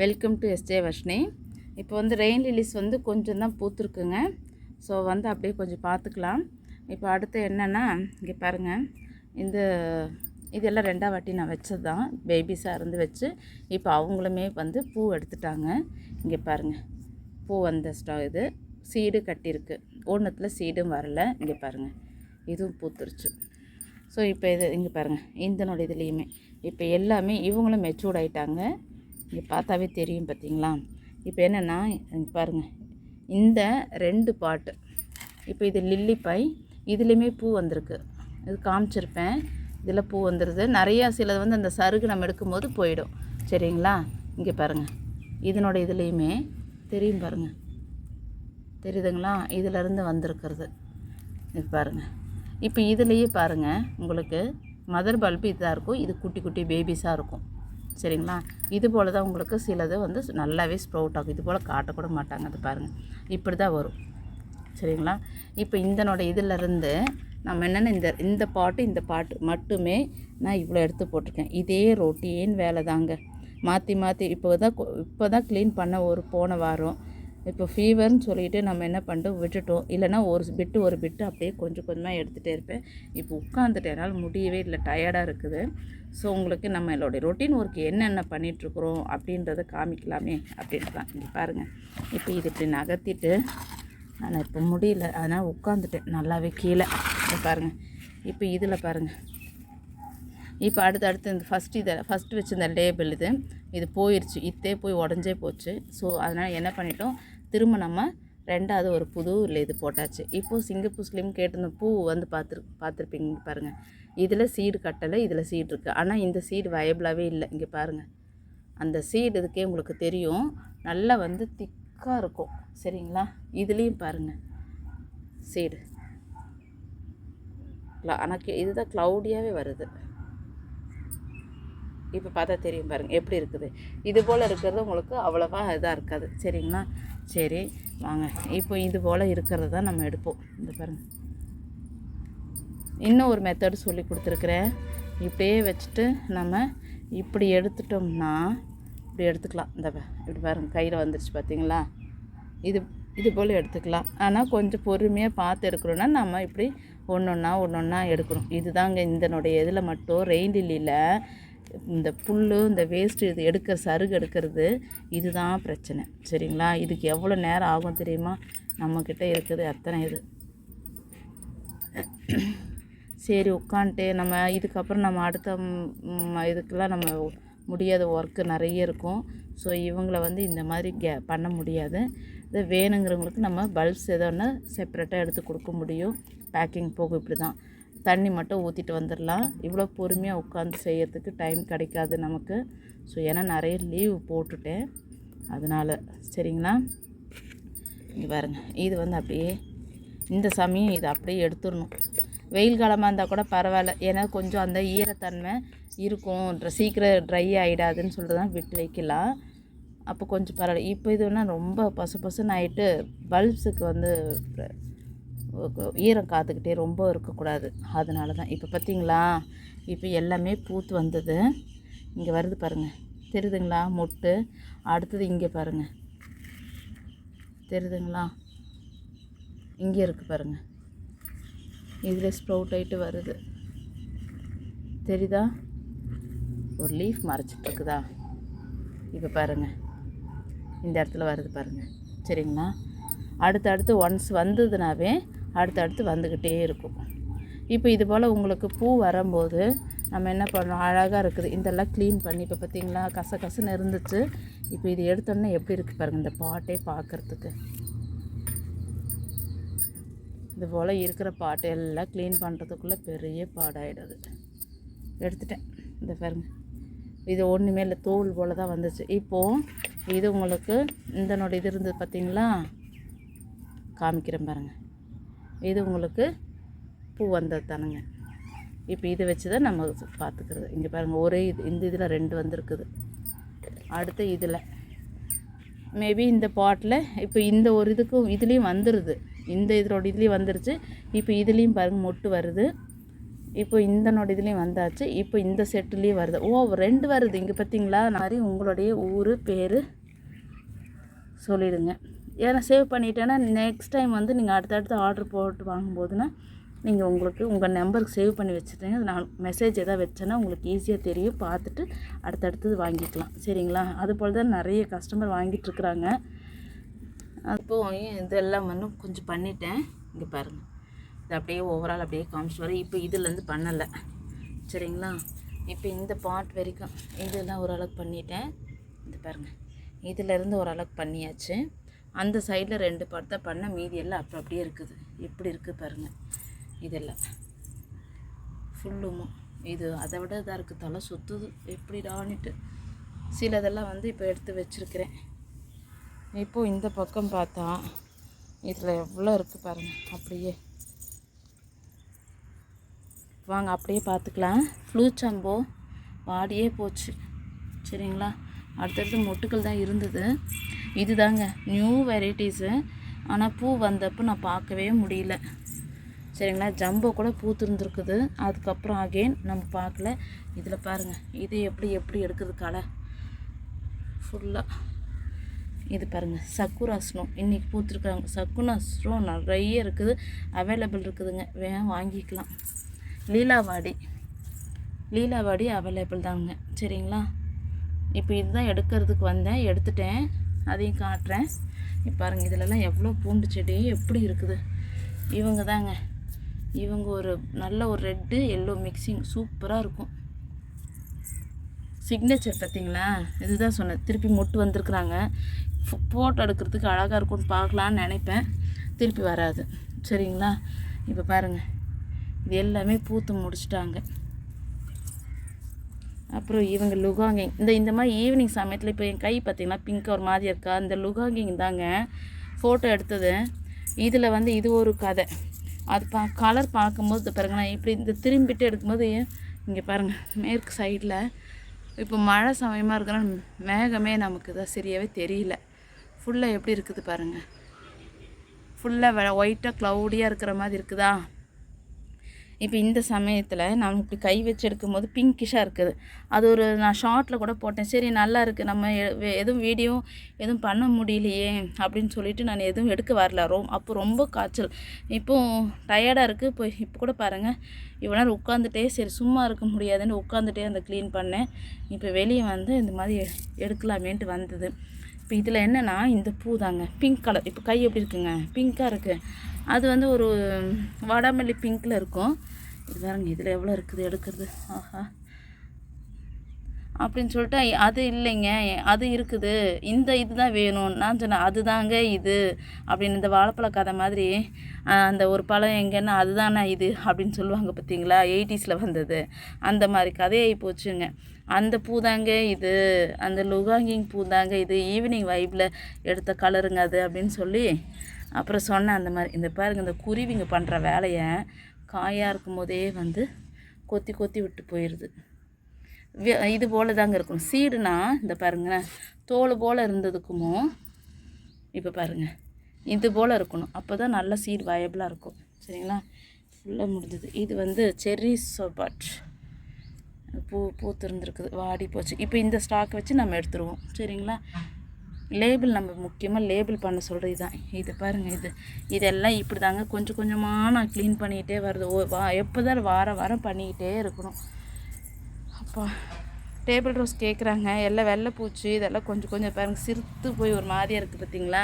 Welcome to SJ Varshini இப்போ வந்து rain லிலிஸ் வந்து கொஞ்சம் தான் பூத்துருக்குங்க. ஸோ வந்து அப்படியே கொஞ்சம் பார்த்துக்கலாம். இப்போ அடுத்து என்னென்னா இங்கே பாருங்கள் இந்த இதெல்லாம் ரெண்டாம் வாட்டி நான் வச்சது தான். பேபிஸாக இருந்து வச்சு இப்போ அவங்களுமே வந்து பூ எடுத்துட்டாங்க. இங்கே பாருங்கள் பூ வந்த ஸ்டா இது. சீடு கட்டியிருக்கு. ஒன்றுத்தில் சீடும் வரல. இங்கே பாருங்கள் இதுவும் பூத்துருச்சு. ஸோ இப்போ இது இங்கே பாருங்கள் இந்தனுடைய இதுலேயுமே இப்போ எல்லாமே இவங்களும் மெச்சூர்ட் ஆகிட்டாங்க இங்கே பார்த்தாவே தெரியும் பார்த்தீங்களா? இப்போ என்னென்னா பாருங்கள் இந்த ரெண்டு பாட்டு இப்போ இது லில்லி பை இதுலேயுமே பூ வந்திருக்கு. இது காமிச்சிருப்பேன். இதில் பூ வந்துடுது நிறையா சிலது வந்து அந்த சருகு நம்ம எடுக்கும்போது போயிடும். சரிங்களா? இங்கே பாருங்கள் இதனோட இதுலேயுமே தெரியும் பாருங்கள் தெரியுதுங்களா? இதிலருந்து வந்திருக்கிறது. இது பாருங்கள் இப்போ இதுலேயே பாருங்கள் உங்களுக்கு மதர் பல்பு இதாக இருக்கும். இது குட்டி குட்டி பேபிஸாக இருக்கும். சரிங்களா? இது போல் தான் உங்களுக்கு சிலது வந்து நல்லாவே ஸ்ப்ரவுட் ஆகும். இது போல் காட்டக்கூட மாட்டாங்க. அது பாருங்கள் இப்படி தான் வரும். சரிங்களா? இப்போ இந்தனோட இதிலருந்து நம்ம என்னென்ன இந்த இந்த பாட்டு இந்த பாட்டு மட்டுமே நான் இவ்வளோ எடுத்து போட்டிருக்கேன். இதே ரொட்டீன் வேலை தாங்க மாற்றி மாற்றி இப்போ தான் இப்போ தான் க்ளீன் பண்ண ஒரு போன வாரம் இப்போ ஃபீவர்னு சொல்லிட்டு நம்ம என்ன பண்ணிட்டோம் விட்டுட்டோம். இல்லைன்னா ஒரு பிட்டு ஒரு பிட்டு அப்படியே கொஞ்சம் கொஞ்சமாக எடுத்துகிட்டே இருப்பேன். இப்போ உட்காந்துட்டு என்னால் முடியவே இல்லை. டயர்டாக இருக்குது. ஸோ உங்களுக்கு நம்மளுடைய ரொட்டீன் ஒர்க் என்னென்ன பண்ணிகிட்ருக்குறோம் அப்படின்றத காமிக்கலாமே அப்படின்ட்டு தான் இங்கே பாருங்கள் இப்போ இது இப்படி நகர்த்திட்டு ஆனால் இப்போ முடியல. அதனால் உட்காந்துட்டேன் நல்லாவே கீழே. பாருங்கள் இப்போ இதில் பாருங்கள் இப்போ அடுத்து அடுத்து இந்த ஃபஸ்ட்டு இதை ஃபஸ்ட்டு வச்சுருந்த லேபிள் இது. இது போயிடுச்சு இத்தே போய் உடஞ்சே போச்சு. ஸோ அதனால் என்ன பண்ணிட்டோம்? திரும்ப நம்ம ரெண்டாவது ஒரு புது இல்லை இது போட்டாச்சு. இப்போது சிங்கப்பூர் ஸ்லிம் கேட்டிருந்த பூ வந்து பார்த்துரு பார்த்துருப்பீங்க பாருங்கள் இதில் சீடு கட்டலை இதில் சீடு இருக்குது ஆனால் இந்த சீடு வயபிளாகவே இல்லை. இங்கே பாருங்கள் அந்த சீடு இதுக்கே உங்களுக்கு தெரியும். நல்லா வந்து திக்காக இருக்கும். சரிங்களா? இதுலேயும் பாருங்கள் சீடு ஆனால் இதுதான் க்ளவுடியாகவே வருது. இப்போ பார்த்தா தெரியும் பாருங்கள் எப்படி இருக்குது? இது போல் இருக்கிறது உங்களுக்கு அவ்வளோவா இதாக இருக்காது. சரிங்களா? சரி வாங்க. இப்போ இது போல் இருக்கிறது தான் நம்ம எடுப்போம். இந்த பாருங்கள் இன்னும் ஒரு மெத்தட் சொல்லி கொடுத்துருக்குறேன் இப்படியே வச்சுட்டு நம்ம இப்படி எடுத்துட்டோம்னா இப்படி எடுத்துக்கலாம். இந்த இப்படி பாருங்கள் கையில் வந்துருச்சு பார்த்தீங்களா இது இது போல் எடுத்துக்கலாம். ஆனால் கொஞ்சம் பொறுமையாக பார்த்து எடுக்கிறோன்னா நம்ம இப்படி ஒன்று ஒன்றா ஒன்று ஒன்றா எடுக்கணும். இதுதாங்க இதனுடைய இதில் மட்டும் ரெயின் லில்லியில் இந்த புல் இந்த வேஸ்ட்டு இது எடுக்கிற சருகு எடுக்கிறது இதுதான் பிரச்சனை. சரிங்களா? இதுக்கு எவ்வளோ நேரம் ஆகும் தெரியுமா? நம்மக்கிட்ட இருக்குது அத்தனை இது. சரி உட்காந்துட்டு நம்ம இதுக்கப்புறம் நம்ம அடுத்த இதுக்கெல்லாம் நம்ம முடியாத ஒர்க்கு நிறைய இருக்கும். ஸோ இவங்களை வந்து இந்த மாதிரி கே பண்ண முடியாது. இதை வேணுங்கிறவங்களுக்கு நம்ம பல்ப்ஸ் ஏதோ ஒன்று செப்பரேட்டாக எடுத்து கொடுக்க முடியும். பேக்கிங் போகும் இப்படி தான் தண்ணி மட்டும் ஊற்றிட்டு வந்துடலாம். இவ்வளோ பொறுமையாக உட்காந்து செய்கிறதுக்கு டைம் கிடைக்காது நமக்கு. ஸோ ஏன்னா நிறைய லீவ் போட்டுட்டேன். அதனால் சரிங்களா? இங்கே பாருங்க. இது வந்து அப்படியே இந்த சமயம் இதை அப்படியே எடுத்துடணும். வெயில் காலமாக இருந்தால் கூட பரவாயில்ல. ஏன்னா கொஞ்சம் அந்த ஈரத்தன்மை இருக்கும். சீக்கிரம் ட்ரை ஆகிடாதுன்னு சொல்லிட்டு தான் விட்டு வைக்கலாம். அப்போ கொஞ்சம் பரவாயில்ல. இப்போ இதுனா ரொம்ப பசு பசுன்னு ஆகிட்டு பல்ப்ஸுக்கு வந்து ஈரம் காத்துக்கிட்டே ரொம்ப இருக்கக்கூடாது. அதனால தான். இப்போ பார்த்தீங்களா இப்போ எல்லாமே பூத்து வந்தது. இங்கே வருது பாருங்கள் தெரியுதுங்களா மொட்டு. அடுத்தது இங்கே பாருங்கள் தெரியுதுங்களா இங்கே இருக்குது பாருங்கள் இதில் ஸ்ப்ரவுட் ஆகிட்டு வருது. தெரியுதா ஒரு லீஃப் மறைச்சிட்ருக்குதா இப்போ பாருங்கள் இந்த இடத்துல வருது பாருங்கள் சரிங்களா? அடுத்து அடுத்து ஒன்ஸ் வந்ததுனாவே அடுத்து அடுத்து வந்துக்கிட்டே இருக்கும். இப்போ இது போல் உங்களுக்கு பூ வரும்போது நம்ம என்ன பண்ணோம் அழகாக இருக்குது. இதெல்லாம் க்ளீன் பண்ணி இப்போ பார்த்தீங்களா? கச கசன்னு இருந்துச்சு. இப்போ இது எடுத்தோன்னே எப்படி இருக்குது பாருங்கள் இந்த பாட்டே பார்க்குறதுக்கு. இது போல் இருக்கிற பாட்டை எல்லாம் க்ளீன் பண்ணுறதுக்குள்ளே பெரிய பாடாயிடுது. எடுத்துட்டேன். இந்த பாருங்க. இது ஒன்றுமே இல்லை தோல் போல் தான் வந்துச்சு. இப்போது இது உங்களுக்கு இந்தனோட இது இருந்தது பார்த்தீங்களா? காமிக்கிறேன் பாருங்கள் இது உங்களுக்கு பூ வந்தது தானுங்க. இப்போ இதை வச்சு தான் நம்ம பார்த்துக்கிறது இங்கே பாருங்கள் ஒரே இது இந்த இதில் ரெண்டு வந்திருக்குது. அடுத்து இதில். மேபி இந்த பாட்டில் இப்போ இந்த ஒரு இதுக்கும் இதுலேயும் வந்துடுது இந்த இதோட இதுலேயும் வந்துருச்சு. இப்போ இதுலேயும் பாருங்கள் மொட்டு வருது. இப்போ இந்தனோட இதுலேயும் வந்தாச்சு. இப்போ இந்த செட்டுலேயும் வருது. ஓ ரெண்டு வருது. இங்கே பார்த்தீங்களா மாதிரி உங்களுடைய ஊர் பேர் சொல்லிடுங்க. ஏன்னா சேவ் பண்ணிட்டேன்னா நெக்ஸ்ட் டைம் வந்து நீங்கள் அடுத்தடுத்து ஆர்டர் போட்டு வாங்கும்போதுன்னா நீங்கள் உங்களுக்கு உங்கள் நம்பருக்கு சேவ் பண்ணி வச்சுட்டீங்க நான் மெசேஜ் எதாவது வச்சேன்னா உங்களுக்கு ஈஸியாக தெரியும். பார்த்துட்டு அடுத்தடுத்தது வாங்கிக்கலாம். சரிங்களா? அது போல் தான் நிறைய கஸ்டமர் வாங்கிட்டுருக்குறாங்க அப்போ இதெல்லாம் வந்து கொஞ்சம் பண்ணிட்டேன். இங்கே பாருங்கள் இது அப்படியே ஓவரால் அப்படியே காமிச்சு வரேன். இப்போ இதுலேருந்து பண்ணலை. சரிங்களா? இப்போ இந்த பார்ட் வரைக்கும் இதெல்லாம் ஓரளவுக்கு பண்ணிட்டேன். இது பாருங்கள் இதிலேருந்து ஓரளவுக்கு பண்ணியாச்சு. அந்த சைடில் ரெண்டு பார்ட் தான் பண்ண மீதி எல்லாம் அப்போ அப்படியே இருக்குது. எப்படி இருக்குது பாருங்கள் இதெல்லாம். ஃபுல்லுமோ. இது அதை விட இதாக இருக்குது தலை சுற்றுது எப்படிடான்னுட்டு. சிலதெல்லாம் வந்து இப்போ எடுத்து வச்சுருக்கிறேன். இப்போது இந்த பக்கம் பார்த்தா இதில் எவ்வளோ இருக்குது பாருங்கள் அப்படியே. வாங்க அப்படியே பார்த்துக்கலாம். ஃப்ளூச்சம்போ வாடியே போச்சு. சரிங்களா? அடுத்தடுத்து மொட்டுக்கள் தான் இருந்தது. இது தாங்க நியூ வெரைட்டிஸு ஆனால் பூ வந்தப்போ நான் பார்க்கவே முடியல. சரிங்களா? ஜம்போ கூட பூத்துருந்துருக்குது அதுக்கப்புறம் அகெயின் நம்ம பார்க்கல. இதில் பாருங்கள் இது எப்படி எப்படி எடுக்குது களை? ஃபுல்லாக இது பாருங்கள் சக்குரா ஸ்னோ இன்றைக்கி பூத்துருக்காங்க சக்குனா ஸ்னோ நிறைய இருக்குது. அவைலபிள் இருக்குதுங்க. வேன் வாங்கிக்கலாம். லீலாவாடி. லீலாவாடி அவைலபிள் தாங்க. சரிங்களா? இப்போ இதுதான் எடுக்கிறதுக்கு வந்தேன். எடுத்துட்டேன். அதையும் காட்டுறேன். இப்போ பாருங்கள் இதிலெல்லாம் எவ்வளோ பூண்டு செடி எப்படி இருக்குது? இவங்க தாங்க. இவங்க ஒரு நல்ல ஒரு ரெட்டு எல்லோ மிக்சிங் சூப்பராக இருக்கும். சிக்னேச்சர் பார்த்தீங்களா இதுதான் சொன்னேன் திருப்பி மொட்டு வந்திருக்குறாங்க. ஃபோட்டோ எடுக்கிறதுக்கு அழகாக இருக்கும்னு பார்க்கலான்னு நினைப்பேன். திருப்பி வராது. சரிங்களா? இப்போ பாருங்கள் இது எல்லாமே பூத்து முடிச்சிட்டாங்க. அப்புறம் இவங்க லுகாங்கிங் இந்த இந்த மாதிரி ஈவினிங் சமயத்தில் இப்போ என் கை பார்த்திங்கன்னா பிங்க் ஒரு மாதிரி இருக்கா? இந்த லுகாங்கிங் தாங்க. ஃபோட்டோ எடுத்தது. இதில் வந்து இது ஒரு கதை. அது பா கலர் பார்க்கும்போது பாருங்களேன் இப்படி இந்த திரும்பிட்டு எடுக்கும்போது இங்கே பாருங்கள் மேற்கு சைடில் இப்போ மழை சமயமாக இருக்கிற மேகமே நமக்கு தான் சரியாகவே தெரியல. ஃபுல்லாக எப்படி இருக்குது பாருங்கள் ஃபுல்லாக ஒயிட்டாக க்ளவுடியாக இருக்கிற மாதிரி இருக்குதா? இப்போ இந்த சமயத்தில் நான் இப்படி கை வச்சு எடுக்கும்போது பிங்கிஷாக இருக்குது. அது ஒரு நான் ஷார்ட்டில் கூட போட்டேன். சரி நல்லா இருக்குது நம்ம எதுவும் வீடியோ எதுவும் பண்ண முடியலையே அப்படின்னு சொல்லிட்டு நான் எதுவும் எடுக்க வரல. ரொம் அப்போ ரொம்ப காய்ச்சல். இப்போது டயர்டாக இருக்குது இப்போ இப்போ கூட பாருங்கள் இவ்வளோ நேரம் உட்காந்துட்டே சரி சும்மா இருக்க முடியாதுன்னு உட்காந்துட்டே அந்த க்ளீன் பண்ணேன். இப்போ வெளியே வந்து இந்த மாதிரி எடுக்கலாமேன்ட்டு வந்தது. இப்போ இதில் என்னென்னா இந்த பூ தாங்க. பிங்க் கலர் இப்போ கை எப்படி இருக்குங்க? பிங்க்காக இருக்குது அது வந்து ஒரு வாடாமல்லி பிங்க்கில் இருக்கும். இது பாருங்க இதில் எவ்வளோ இருக்குது எடுக்கிறது. ஆஹா. அப்படின்னு சொல்லிட்டு அது இல்லைங்க. அது இருக்குது. இந்த இது தான் வேணும். நான் சொன்னேன் அதுதாங்க இது. அப்படின்னு இந்த வாழைப்பழ கதை மாதிரி அந்த ஒரு பழம் எங்கன்னா அதுதானா இது? அப்படின்னு சொல்லுவாங்க பார்த்தீங்களா எயிட்டிஸில் வந்தது. அந்த மாதிரி கதையாகி போச்சுங்க. அந்த பூதாங்க இது. அந்த லுகாங்கிங் பூ தாங்க இது. ஈவினிங் வைப்பில் எடுத்த கலருங்க அது அப்படின்னு சொல்லி அப்புறம் சொன்னேன் அந்த மாதிரி இந்த பாருங்கள் இந்த குருவிங்க பண்ணுற வேலையை காயாக இருக்கும் போதே வந்து கொத்தி கொத்தி விட்டு போயிடுது இது போல் தாங்க இருக்கணும். சீடுனா இந்த பாருங்களேன் தோல் போல் இருந்ததுக்குமோ இப்போ பாருங்கள் இது போல் இருக்கணும். அப்போ தான் நல்ல சீடு வயபிளாக இருக்கும். சரிங்களா? ஃபுல்லாக முடிஞ்சது. இது வந்து செர்ரி சோபாட். பூ பூத்திருந்துருக்குது வாடி போச்சு. இப்போ இந்த ஸ்டாக் வச்சு நம்ம எடுத்துருவோம். சரிங்களா? லேபிள் நம்ம முக்கியமாக லேபிள் பண்ண சொல்கிறது தான் இது பாருங்கள் இது இதெல்லாம் இப்படி தாங்க கொஞ்சம் கொஞ்சமாக நான் க்ளீன் பண்ணிக்கிட்டே வருது ஓ வா எப்போ தான் வாரம் வாரம் பண்ணிக்கிட்டே இருக்கணும். அப்பா டேபிள் ரோஸ் கேட்குறாங்க எல்லாம் வெள்ளை பூச்சி இதெல்லாம் கொஞ்சம் கொஞ்சம் பாருங்கள் சிரித்து போய் ஒரு மாதிரியாக இருக்குது பார்த்தீங்களா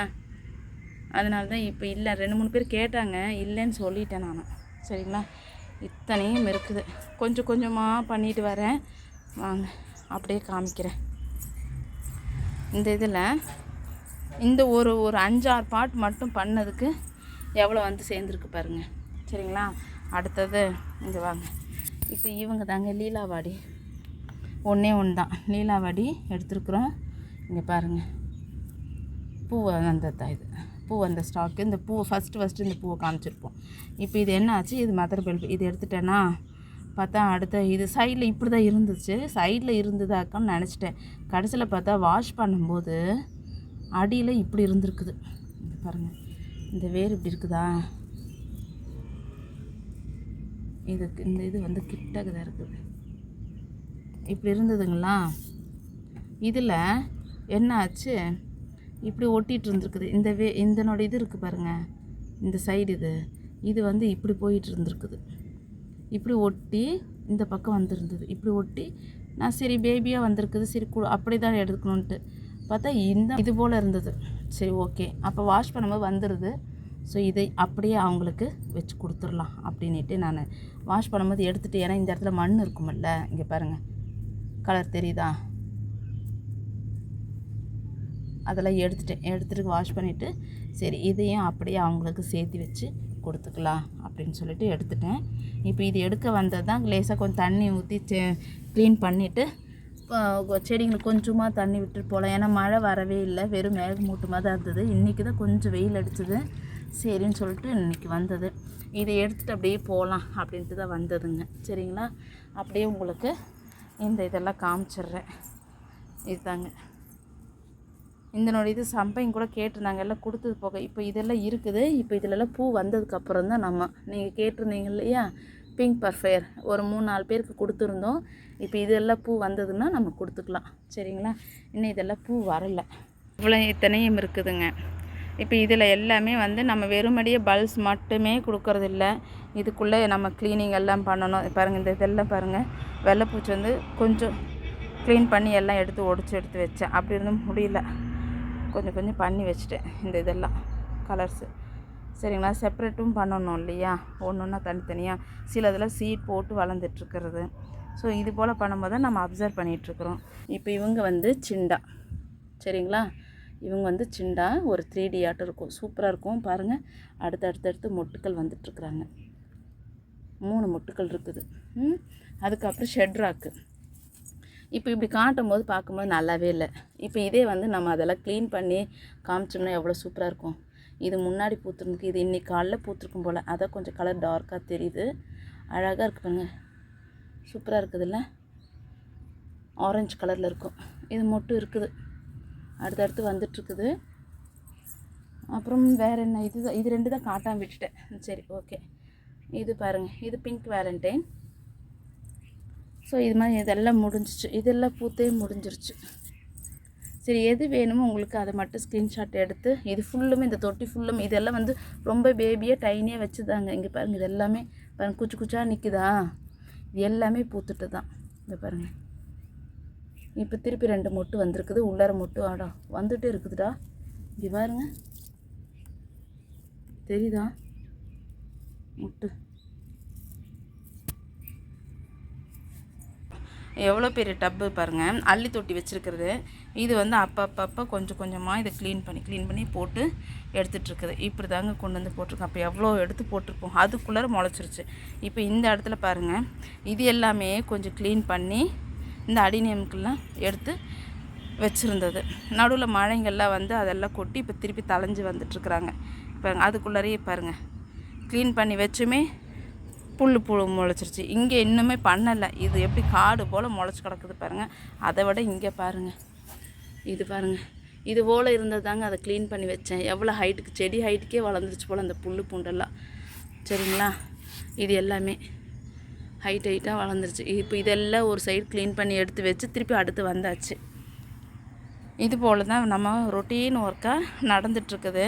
அதனால தான் இப்போ இல்லை. ரெண்டு மூணு பேர் கேட்டாங்க. இல்லைன்னு சொல்லிட்டேன் நான். சரிங்களா? இத்தனையும் இருக்குது. கொஞ்சம் கொஞ்சமாக பண்ணிட்டு வரேன். வாங்க அப்படியே காமிக்கிறேன். இந்த இதில் இந்த ஒரு ஒரு அஞ்சாறு பாட் மட்டும் பண்ணதுக்கு எவ்வளோ வந்து சேர்ந்துருக்கு பாருங்கள் சரிங்களா? அடுத்தது இங்கே வாங்க. இப்போ இவங்க தாங்க லீலாவாடி. ஒன்றே ஒன்று தான் லீலாவாடி எடுத்துருக்குறோம். இங்கே பாருங்கள் பூ அந்த இது? பூ அந்த ஸ்டாக்கு இந்த பூவை ஃபஸ்ட்டு ஃபஸ்ட்டு இந்த பூவை காமிச்சிருப்போம். இப்போ இது என்ன ஆச்சு? இது மதர் பெல்ட் இது எடுத்துட்டேன்னா பார்த்தா அடுத்த இது சைடில் இப்படி தான் இருந்துச்சு. சைடில் இருந்ததாக்கான்னு நினச்சிட்டேன். கடைசியில் பார்த்தா வாஷ் பண்ணும்போது அடியில் இப்படி இருந்திருக்குது. இது பாருங்கள் இந்த வேர் இப்படி இருக்குதா? இதுக்கு இந்த இது வந்து கிட்டக்கு தான் இருக்குது. இப்படி இருந்ததுங்களா? இதில் என்ன ஆச்சு? இப்படி ஒட்டிகிட்டு இருந்திருக்குது. இந்த வே இதனோட இது இருக்குது பாருங்கள் இந்த சைடு இது. இது வந்து இப்படி போயிட்டு இருந்திருக்குது. இப்படி ஒட்டி இந்த பக்கம் வந்திருந்தது. இப்படி ஒட்டி நான் சரி பேபியாக வந்திருக்குது சரி கு அப்படி தான் எடுக்கணுன்ட்டு பார்த்தா இந்த இது போல் இருந்தது. சரி ஓகே அப்போ வாஷ் பண்ணும்போது வந்துடுது ஸோ இதை அப்படியே அவங்களுக்கு வச்சு கொடுத்துடலாம் அப்படின்ட்டு நான் வாஷ் பண்ணும்போது எடுத்துகிட்டு ஏன்னா இந்த இடத்துல மண் இருக்குமில்ல இங்கே பாருங்கள் கலர் தெரியுதா? அதெல்லாம் எடுத்துட்டேன். எடுத்துகிட்டு வாஷ் பண்ணிவிட்டு சரி இதையும் அப்படியே அவங்களுக்கு சேர்த்து வச்சு கொடுத்துக்கலாம் அப்படின்னு சொல்லிட்டு எடுத்துட்டேன். இப்போ இது எடுக்க வந்தது தான் லேசாக கொஞ்சம் தண்ணி ஊற்றி க்ளீன் பண்ணிவிட்டு செடிங்களுக்கு கொஞ்சமாக தண்ணி விட்டுட்டு போகலாம். ஏன்னா மழை வரவே இல்லை. வெறும் மேகமூட்டமாக தான் இருந்தது. இன்றைக்கி தான் கொஞ்சம் வெயில் அடிச்சது. சரின்னு சொல்லிட்டு இன்றைக்கி வந்தது. இதை எடுத்துகிட்டு அப்படியே போகலாம் அப்படின்ட்டு தான் வந்ததுங்க. சரிங்களா? அப்படியே உங்களுக்கு இந்த இதெல்லாம் காமிச்சிட்றேன். இதுதாங்க. இதனுடைய இது சம்பையும் கூட கேட்டிருந்தாங்க. எல்லாம் கொடுத்தது போக இப்போ இதெல்லாம் இருக்குது. இப்போ இதிலெல்லாம் பூ வந்ததுக்கப்புறம் தான் நம்ம நீங்கள் கேட்டிருந்தீங்க இல்லையா? பிங்க் பர்ஃபேர் ஒரு மூணு நாலு பேருக்கு கொடுத்துருந்தோம். இப்போ இதெல்லாம் பூ வந்ததுன்னா நம்ம கொடுத்துக்கலாம். சரிங்களா? இன்னும் இதெல்லாம் பூ வரலை. இவ்வளோ இத்தனையும் இருக்குதுங்க. இப்போ இதில் எல்லாமே வந்து நம்ம வெறுமடியே பல்ஸ் மட்டுமே கொடுக்கறதில்ல. இதுக்குள்ளே நம்ம க்ளீனிங் எல்லாம் பண்ணணும். பாருங்கள் இந்த இதெல்லாம் பாருங்கள் வெள்ளைப்பூச்சி வந்து கொஞ்சம் க்ளீன் பண்ணி எல்லாம் எடுத்து ஒடிச்சு எடுத்து வச்சேன். அப்படி இருந்தும் முடியல. கொஞ்சம் கொஞ்சம் பண்ணி வச்சுட்டேன் இந்த இதெல்லாம் கலர்ஸு சரிங்களா? செப்பரேட்டும் பண்ணணும் இல்லையா? ஒன்று ஒன்றா தனித்தனியாக சில இதில் சீட் போட்டு வளர்ந்துட்டுருக்கிறது. ஸோ இது போல் பண்ணும்போது தான் நம்ம அப்சர்வ் பண்ணிகிட்ருக்குறோம் இப்போ இவங்க வந்து சிண்டா. சரிங்களா? இவங்க வந்து சிண்டா ஒரு த்ரீ டி ஆட்டம் இருக்கும். சூப்பராக இருக்கும். பாருங்கள் அடுத்து அடுத்தடுத்து மொட்டுக்கள் வந்துட்டுருக்குறாங்க. மூணு மொட்டுக்கள் இருக்குது. அதுக்கப்புறம் ஷெட்ராக்கு இப்போ இப்படி காட்டும் போது பார்க்கும்போது நல்லாவே இல்லை. இப்போ இதே வந்து நம்ம அதெல்லாம் க்ளீன் பண்ணி காமிச்சோம்னா எவ்வளோ சூப்பராக இருக்கும். இது முன்னாடி பூத்துருக்கு இது இன்றைக்கி காலைல பூத்துருக்கும் போல். அதான் கொஞ்சம் கலர் டார்க்காக தெரியுது. அழகாக இருக்குது பாருங்க. சூப்பராக இருக்குதுல்ல ஆரஞ்சு கலரில் இருக்கும். இது மட்டும் இருக்குது. அடுத்தடுத்து வந்துட்டுருக்குது. அப்புறம் வேறு என்ன? இது இது ரெண்டு தான் காட்டாமல் விட்டுட்டேன். சரி ஓகே இது பாருங்கள் இது பிங்க் வேலண்டைன் ஸோ இது மாதிரி இதெல்லாம் முடிஞ்சிச்சு. இதெல்லாம் பூத்தே முடிஞ்சிருச்சு. சரி எது வேணுமோ உங்களுக்கு அதை மட்டும் ஸ்க்ரீன்ஷாட் எடுத்து இது ஃபுல்லுமே இந்த தொட்டி ஃபுல்லும் இதெல்லாம் வந்து ரொம்ப பேபியாக டைனியாக வச்சுதாங்க. இங்கே பாருங்கள் இது எல்லாமே பாருங்கள் குச்சி குச்சாக நிற்குதா இது எல்லாமே பூத்துட்டு தான். இங்கே பாருங்கள் இப்போ திருப்பி ரெண்டு மொட்டு வந்திருக்குது. உள்ளார மொட்டு ஆடா வந்துட்டு இருக்குதுடா. இங்கே பாருங்க. தெரியுதா? முட்டு. எவ்வளோ பெரிய டப்பு பாருங்கள் அள்ளி தொட்டி வச்சுருக்கிறது. இது வந்து அப்பப்பப்போ கொஞ்சம் கொஞ்சமாக இதை க்ளீன் பண்ணி க்ளீன் பண்ணி போட்டு எடுத்துகிட்ருக்குது இப்படி தாங்க கொண்டு வந்து போட்டிருக்கோம். அப்போ எவ்வளோ எடுத்து போட்டிருப்போம்? அதுக்குள்ளே முளைச்சிருச்சு. இப்போ இந்த இடத்துல பாருங்கள் இது எல்லாமே கொஞ்சம் க்ளீன் பண்ணி இந்த அடிநியமுக்கெல்லாம் எடுத்து வச்சுருந்தது. நடுவில் மழைங்கள்லாம் வந்து அதெல்லாம் கொட்டி இப்போ திருப்பி தலைஞ்சு வந்துட்டுருக்குறாங்க இப்போ அதுக்குள்ளாரையே பாருங்கள் க்ளீன் பண்ணி வச்சுமே புல் புழு முளைச்சிருச்சு. இங்கே இன்னுமே பண்ணலை. இது எப்படி காடு போல் முளைச்சி கிடக்குது பாருங்கள் அதை விட இங்கே பாருங்கள் இது பாருங்கள் இது போல் இருந்தது தாங்க. அதை க்ளீன் பண்ணி வச்சேன். எவ்வளோ ஹைட்டுக்கு செடி ஹைட்டுக்கே வளர்ந்துருச்சு போல் அந்த புல் பூண்டெல்லாம். சரிங்களா? இது எல்லாமே ஹைட் ஹைட்டாக வளர்ந்துருச்சு. இப்போ இதெல்லாம் ஒரு சைடு க்ளீன் பண்ணி எடுத்து வச்சு திருப்பி அடுத்து வந்தாச்சு. இது போல் தான் நம்ம ரொட்டீன் ஒர்க்காக நடந்துட்டுருக்குது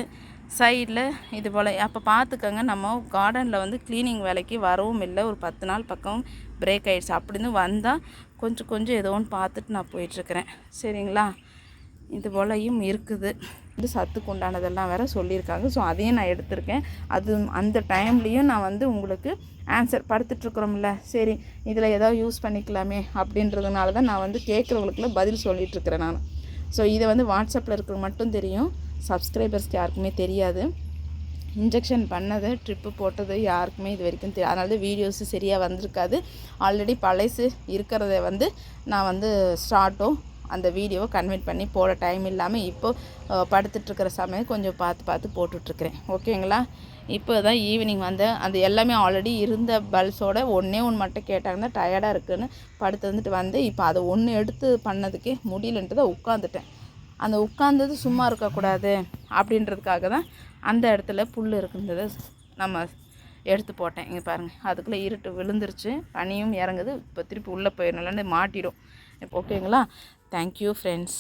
சைடில் இது போல் அப்போ பார்த்துக்கோங்க நம்ம கார்டனில் வந்து க்ளீனிங் வேலைக்கு வரவும் இல்லை. ஒரு பத்து நாள் பக்கம் பிரேக் ஆகிடுச்சு அப்படின்னு வந்தால் கொஞ்சம் கொஞ்சம் ஏதோ ஒன்று பார்த்துட்டு நான் போயிட்டுருக்கிறேன். சரிங்களா? இது போலையும் இருக்குது. இது சத்துக்கு உண்டானதெல்லாம் வேறு சொல்லியிருக்காங்க. ஸோ அதையும் நான் எடுத்திருக்கேன். அது அந்த டைம்லேயும் நான் வந்து உங்களுக்கு ஆன்சர் படுத்துட்ருக்குறோம்ல சரி இதில் ஏதாவது யூஸ் பண்ணிக்கலாமே அப்படின்றதுனால தான் நான் வந்து கேட்குறவங்களுக்குலாம் பதில் சொல்லிகிட்ருக்கிறேன் நான். ஸோ இதை வந்து வாட்ஸ்அப்பில் இருக்கிற மட்டும் தெரியும். சப்ஸ்கிரைபர்ஸ்க்கு யாருக்குமே தெரியாது. இன்ஜெக்ஷன் பண்ணது ட்ரிப்பு போட்டது யாருக்குமே இது வரைக்கும் தெரியாது அதனால தான் வீடியோஸு சரியாக வந்திருக்காது. ஆல்ரெடி பழசு இருக்கிறத வந்து நான் வந்து ஸ்டார்ட்டோ அந்த வீடியோவை கன்வெர்ட் பண்ணி போட டைம் இல்லாமல் இப்போது படுத்துட்ருக்கிற சமயம் கொஞ்சம் பார்த்து பார்த்து போட்டுட்ருக்குறேன் ஓகேங்களா இப்போ தான் ஈவினிங் வந்து அந்த எல்லாமே ஆல்ரெடி இருந்த பல்ஸோட ஒன்றே ஒன்று மட்டும் கேட்டாங்கன்னா டயர்டாக இருக்குதுன்னு படுத்து வந்துட்டு வந்து இப்போ அதை ஒன்று எடுத்து பண்ணதுக்கே முடியலன்ட்டு தான் உட்காந்துட்டேன். அந்த உட்காந்தது சும்மா இருக்கக்கூடாது அப்படின்றதுக்காக தான் அந்த இடத்துல புல் இருக்கின்றத நம்ம எடுத்து போட்டேன். இங்கே பாருங்கள் அதுக்குள்ளே இருட்டு விழுந்துருச்சு. பனியும் இறங்குது. இப்போ திருப்பி உள்ளே போயிடணும்லான்னு மாட்டிடும். இப்போ ஓகேங்களா தேங்க்யூ ஃப்ரெண்ட்ஸ்